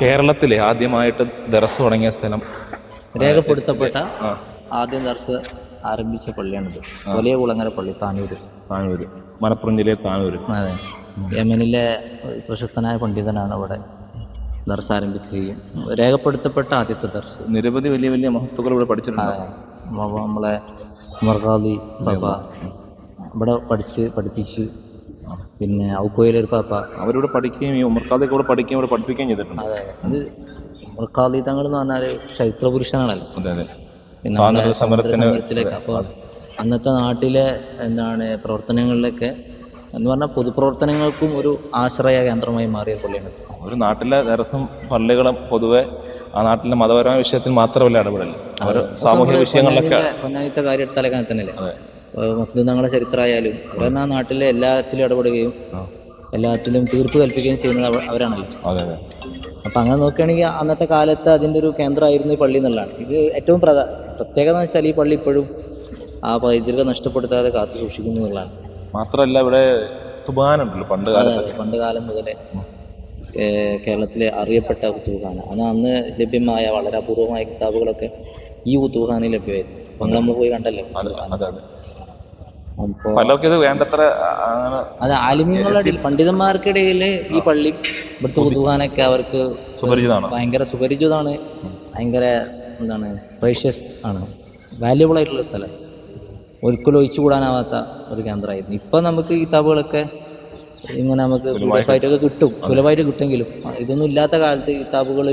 കേരളത്തിലെ ആദ്യമായിട്ട് ദർസ് തുടങ്ങിയ സ്ഥലം രേഖപ്പെടുത്തപ്പെട്ട ആദ്യം ദർസ് ആരംഭിച്ച പള്ളിയാണിത്. വലിയ കുളങ്ങര പള്ളി താനൂര്. താനൂര്. മലപ്പുറം ജില്ലയിൽ താനൂര്. അതെ. യമനിലെ പ്രശസ്തനായ പണ്ഡിതനാണ് അവിടെ ദർസ് ആരംഭിക്കുകയും രേഖപ്പെടുത്തപ്പെട്ട ആദ്യത്തെ ദർസ്. നിരവധി വലിയ വലിയ മഹത്തുക്കൾ ഇവിടെ പഠിച്ചിട്ടുണ്ട്. നമ്മളെ മർഗാദി ബാബ ഇവിടെ പഠിച്ച് പഠിപ്പിച്ച് പിന്നെ ഔക്കോയിലൊരു പാപ്പ. അവരിവിടെ പഠിക്കുകയും ഈ ഉമർഖാദി ഇവിടെ പഠിക്കുകയും അവിടെ പഠിപ്പിക്കുകയും ചെയ്തിട്ടുണ്ട്. അതെ അത്. ഉമർഖാദി തങ്ങൾ എന്ന് പറഞ്ഞാൽ ചരിത്ര പുരുഷനാണല്ലോ. അതെ അതെ. പിന്നെ സ്വാതന്ത്ര്യ സമരത്തിന് സമരത്തിലേക്ക് അപ്പോൾ അന്നത്തെ നാട്ടിലെ എന്താണ് പ്രവർത്തനങ്ങളിലൊക്കെ എന്ന് പറഞ്ഞാൽ പൊതുപ്രവർത്തനങ്ങൾക്കും ഒരു ആശ്രയ കേന്ദ്രമായി മാറിയ പള്ളിയാണ്. ഒരു നാട്ടിലെ ദറസും പള്ളികളും പൊതുവെ ആ നാട്ടിലെ മതപരമായ വിഷയത്തിൽ മാത്രമല്ല ഇടപെടൽ അവർ സാമൂഹ്യ വിഷയങ്ങളിലൊക്കെ പൊന്നാനിത്തെ കാര്യം എടുത്താലൊക്കെ തന്നെയല്ലേ? തങ്ങളുടെ ചരിത്രമായാലും അവരെന്നെ ആ നാട്ടിലെ എല്ലാത്തിലും ഇടപെടുകയും. എല്ലാത്തിലും തീർപ്പ് കൽപ്പിക്കുകയും ചെയ്യുന്നത് അവരാണല്ലോ. അപ്പം അങ്ങനെ നോക്കുകയാണെങ്കിൽ അന്നത്തെ കാലത്ത് അതിന്റെ ഒരു കേന്ദ്രമായിരുന്നു ഈ പള്ളി എന്നുള്ളതാണ്. ഇത് ഏറ്റവും പ്രധാ പ്രത്യേകത എന്ന് വെച്ചാൽ ഈ പള്ളി ഇപ്പോഴും ആ പൈതൃകം നഷ്ടപ്പെടുത്താതെ കാത്തു സൂക്ഷിക്കുന്നു എന്നുള്ളതാണ്. മാത്രമല്ല ഇവിടെ തുബാനുണ്ടല്ലോ പണ്ട് പണ്ട് കാലം മുതലേ കേരളത്തിലെ അറിയപ്പെട്ട കുത്തുബഖാന അന്ന് അന്ന് ലഭ്യമായ വളരെ അപൂർവമായ കിതാബുകളൊക്കെ ഈ കുത്തുബഖാനയിൽ ലഭ്യമായിരുന്നു. അപ്പം നമ്മൾ പോയി കണ്ടല്ലോ. പലർക്കും ഇത് വേണ്ടത്ര അത് ആലിമ്യങ്ങളുടെ പണ്ഡിതന്മാർക്കിടയിൽ ഈ പള്ളി ഇവിടുത്തെ കുത്തുബഖാനൊക്കെ അവർക്ക് സുപരിചിതമാണ്. ഭയങ്കര സുപരിചിതമാണ്. ഭയങ്കര എന്താണ് പ്രേഷ്യസ് ആണ്. വാല്യുബിൾ ആയിട്ടുള്ള സ്ഥലം. ഒരിക്കലും ഒഴിച്ചു കൂടാനാവാത്ത ഒരു കേന്ദ്രമായിരുന്നു. ഇപ്പം നമുക്ക് ഈ കിതാബുകളൊക്കെ ഇങ്ങനെ നമുക്ക് സുലഭമായിട്ടൊക്കെ കിട്ടും. സുലഭമായിട്ട് കിട്ടുമെങ്കിലും ഇതൊന്നും ഇല്ലാത്ത കാലത്ത് കിതാബുകൾ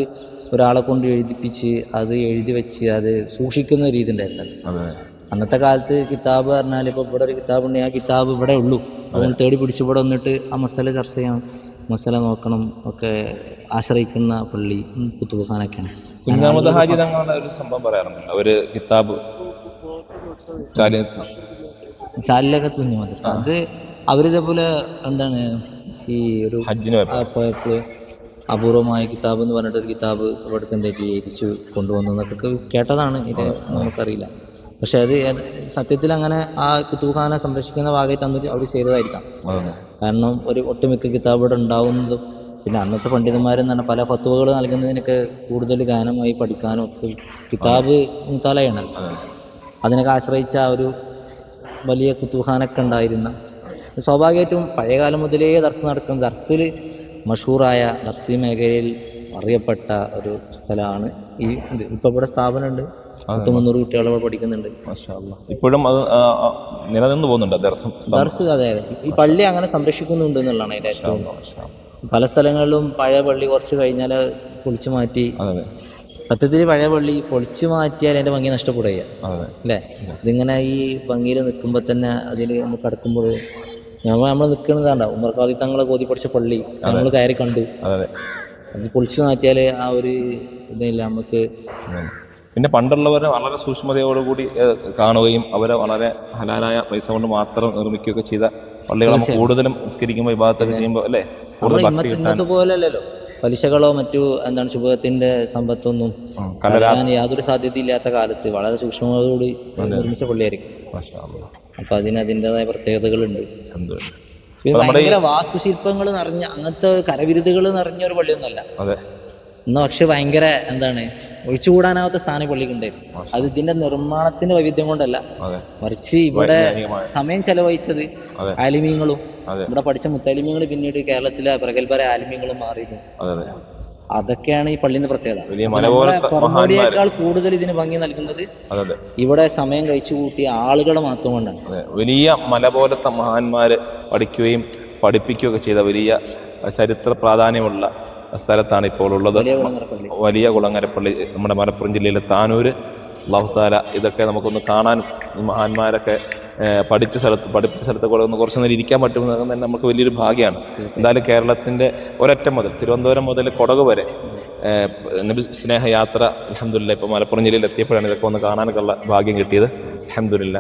ഒരാളെ കൊണ്ട് എഴുതിപ്പിച്ച് അത് എഴുതി വെച്ച് അത് സൂക്ഷിക്കുന്ന രീതി ഉണ്ടായിരുന്നല്ലോ അന്നത്തെ കാലത്ത് കിതാബ് പറഞ്ഞാൽ ഇപ്പോൾ ഇവിടെ ഒരു കിതാബ് ഉണ്ട്. ആ കിതാബ് ഇവിടെ ഉള്ളൂ. നമ്മൾ തേടി പിടിച്ച് ഇവിടെ വന്നിട്ട് ആ മസാല ചർച്ച ചെയ്യണം മസാല നോക്കണം ഒക്കെ ആശ്രയിക്കുന്ന പള്ളി കുഞ്ഞാമത് ഹാജി തങ്ങളുടെ ഒരു സംഭവം പറയാറുണ്ട്. കിതാബ് തുന്നി മതി അത് അവരിതേപോലെ എന്താണ് ഈ ഒരു ഹജ്ജിന് പോയപ്പോൾ അപൂർവമായ കിതാബ് എന്ന് പറഞ്ഞിട്ട് ഒരു കിതാബ് ഇവിടേക്ക് എന്തായിട്ട് എഴുതിച്ചു കൊണ്ടുവന്നു എന്നൊക്കെ കേട്ടതാണ്. ഇത് നമുക്കറിയില്ല. പക്ഷെ അത് സത്യത്തിൽ അങ്ങനെ ആ കുത്തുബഖാന സംരക്ഷിക്കുന്ന ഭാഗമായിട്ട് അന്ന് അവർ ചെയ്തതായിരിക്കാം. കാരണം ഒരു ഒട്ടുമിക്ക കിതാബ് ഇവിടെ ഉണ്ടാവുന്നതും പിന്നെ അന്നത്തെ പണ്ഡിതന്മാരെന്ന് പറഞ്ഞാൽ പല ഫത്തുവകൾ നൽകുന്നതിനൊക്കെ കൂടുതൽ ഗാനമായി പഠിക്കാനും ഒക്കെ കിതാബ് മുത്താലയാണല്ലോ അതെ. അതിനൊക്കെ ആശ്രയിച്ച ആ ഒരു വലിയ കുത്തൂഹാനൊക്കെ ഉണ്ടായിരുന്ന. സ്വാഭാവികമായിട്ടും പഴയകാലം മുതലേ ദർസ് നടക്കുന്ന ദർസിൽ മഷൂറായ നർസി മേഖലയിൽ അറിയപ്പെട്ട ഒരു സ്ഥലമാണ് ഈ ഇത്. ഇപ്പോൾ ഇവിടെ സ്ഥാപനമുണ്ട്. പത്ത് മുന്നൂറ് കുട്ടികൾ ഇവിടെ പഠിക്കുന്നുണ്ട്. ഇപ്പോഴും അത് നിലനിന്ന് പോകുന്നുണ്ട് ദർസ് അതെ അതെ. ഈ പള്ളി അങ്ങനെ സംരക്ഷിക്കുന്നുണ്ട് എന്നുള്ളതാണ് അതിന്റെ ഏറ്റവും പല സ്ഥലങ്ങളിലും പഴയ പള്ളി കുറച്ച് കഴിഞ്ഞാൽ പൊളിച്ചു മാറ്റി. സത്യത്തിൽ പഴയ പള്ളി പൊളിച്ചു മാറ്റിയാൽ അതിന്റെ ഭംഗി നഷ്ടപ്പെടുക അല്ലേ? ഇതിങ്ങനെ ഈ ഭംഗിയിൽ നിൽക്കുമ്പോൾ തന്നെ അതിൽ നമുക്ക് കിടക്കുമ്പോൾ നമ്മൾ നമ്മൾ നിൽക്കുന്നതാണ്ട ഉമ്മർക്കാദി തങ്ങളെ കോതി പഠിച്ച പള്ളി നമ്മൾ കയറി കണ്ടു. അതെ. പൊളിച്ചു മാറ്റിയാൽ ആ ഒരു ഇതില്ല നമുക്ക് പിന്നെ പണ്ടുള്ളവരെ വളരെ സൂക്ഷ്മതയോടുകൂടി കൂടി കാണുകയും അവരെ വളരെ ഹലാലായ പൈസ കൊണ്ട് മാത്രം നിർമ്മിക്കുകയൊക്കെ ചെയ്ത പള്ളികളെ നമ്മൾ കൂടുതലും നിസ്കരിക്കുമ്പോൾ വിഭാഗത്തൊക്കെ ചെയ്യുമ്പോൾ അല്ലേ? ഇന്നത്തെ കിട്ടാൻ. പോലെ അല്ലല്ലോ പലിശകളോ മറ്റു എന്താണ് ശുഭത്തിന്റെ സമ്പത്തൊന്നും യാതൊരു സാധ്യതയില്ലാത്ത കാലത്ത് വളരെ സൂക്ഷ്മതയോടുകൂടി നിർമ്മിച്ച പള്ളിയായിരിക്കും. അപ്പൊ അതിന് അതിന്റെതായ പ്രത്യേകതകളുണ്ട്. ഭയങ്കര വാസ്തുശില്പങ്ങൾ നിറഞ്ഞ അങ്ങനത്തെ കരവിരുതുകൾ നിറഞ്ഞ ഒരു പള്ളിയൊന്നുമല്ല. എന്നാ പക്ഷെ ഭയങ്കര എന്താണ് ഒഴിച്ചുകൂടാനാവാത്ത സ്ഥാനം പള്ളിക്കുണ്ടായിരുന്നു അത് ഇതിന്റെ നിർമ്മാണത്തിന്റെ വൈവിധ്യം കൊണ്ടല്ല. മറിച്ച് ഇവിടെ സമയം ചെലവഴിച്ചത്. ആലിമീങ്ങളും. ഇവിടെ പഠിച്ച മുത്തലിമീങ്ങൾ പിന്നീട് കേരളത്തിലെ പ്രഗത്ഭരായ ആലിമീങ്ങളും മാറിയിരുന്നു അതൊക്കെയാണ് ഈ പള്ളിന്റെ പ്രത്യേകത. പുറമോടിയേക്കാൾ കൂടുതൽ ഇതിന് ഭംഗി നൽകുന്നത് ഇവിടെ സമയം കഴിച്ചു കൂട്ടിയ ആളുകളെ മാത്രം കൊണ്ടാണ്. വലിയ മല പോലത്തെ മഹാന്മാര് പഠിക്കുകയും പഠിപ്പിക്കുകയൊക്കെ ചെയ്ത വലിയ ചരിത്ര പ്രാധാന്യമുള്ള സ്ഥലത്താണ് ഇപ്പോൾ ഉള്ളത്. വലിയ കുളങ്ങര പള്ളി വലിയ കുളങ്ങരപ്പള്ളി നമ്മുടെ മലപ്പുറം ജില്ലയിലെ താനൂര്. അള്ളാഹുത്താല ഇതൊക്കെ നമുക്കൊന്ന് കാണാൻ മഹാന്മാരൊക്കെ പഠിച്ച സ്ഥലത്ത് പഠിപ്പിച്ച സ്ഥലത്ത് ഒന്ന് കുറച്ച് നേരം ഇരിക്കാൻ പറ്റുമെന്ന് തന്നെ നമുക്ക് വലിയൊരു ഭാഗ്യമാണ്. എന്തായാലും കേരളത്തിന്റെ ഒരറ്റം മുതൽ തിരുവനന്തപുരം മുതൽ കൊടക് വരെ നബി സ്നേഹയാത്ര അലഹമില്ല ഇപ്പോൾ മലപ്പുറം ജില്ലയിൽ എത്തിയപ്പോഴാണ് ഇതൊക്കെ ഒന്ന് കാണാനൊക്കെ ഉള്ള ഭാഗ്യം കിട്ടിയത്. അലഹമില്ല